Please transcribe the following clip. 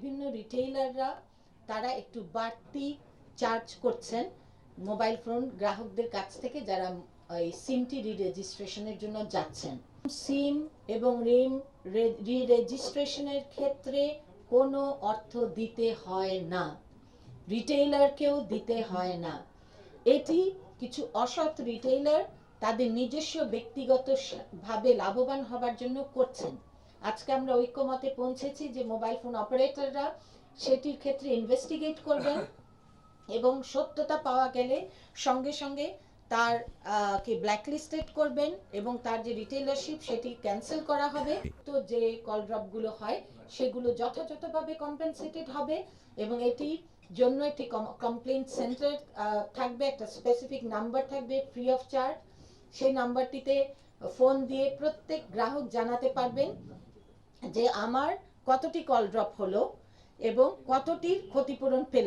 বিভিন্ন রিটেইলাররা তারা একটু বাড়তি চার্জ করছেন মোবাইল ফোন গ্রাহকদের কাছ থেকে যারা এই সিমটি রি রেজিস্ট্রেশনের জন্য যাচ্ছেন। সিম এবং রিম রি রেজিস্ট্রেশনের ক্ষেত্রে কোনো অর্থ দিতে হয় না। রিটেইলারকেও দিতে হয় না। এটি কিছু অসৎ রিটেইলার তাদের নিজস্ব ব্যক্তিগত ভাবে লাভবান হবার জন্য করছেন। আজকে আমরা ঐক্যমতে পৌঁছেছি যে মোবাইল ফোন অপারেটররা সেটির ক্ষেত্রে ইনভেস্টিগেট করবেন এবং সত্যতা পাওয়া গেলে সঙ্গে সঙ্গে তার কে ব্ল্যাকলিস্টেড করবেন এবং তার যে রিটেলারশিপ সেটি ক্যান্সেল করা হবে। তো যে কল ড্রপগুলো হয় সেগুলো যথাযথভাবে কম্পেনসেটেড হবে এবং এটি জন্য একটি কমপ্লেন সেন্টার থাকবে একটা স্পেসিফিক নাম্বার থাকবে ফ্রি অফ চার্জ সেই নাম্বারটিতে ফোন দিয়ে প্রত্যেক গ্রাহক জানাতে পারবেন। যে আমার কতটি কল ড্রপ হলো এবং কতটির ক্ষতিপূরণ পেলাম।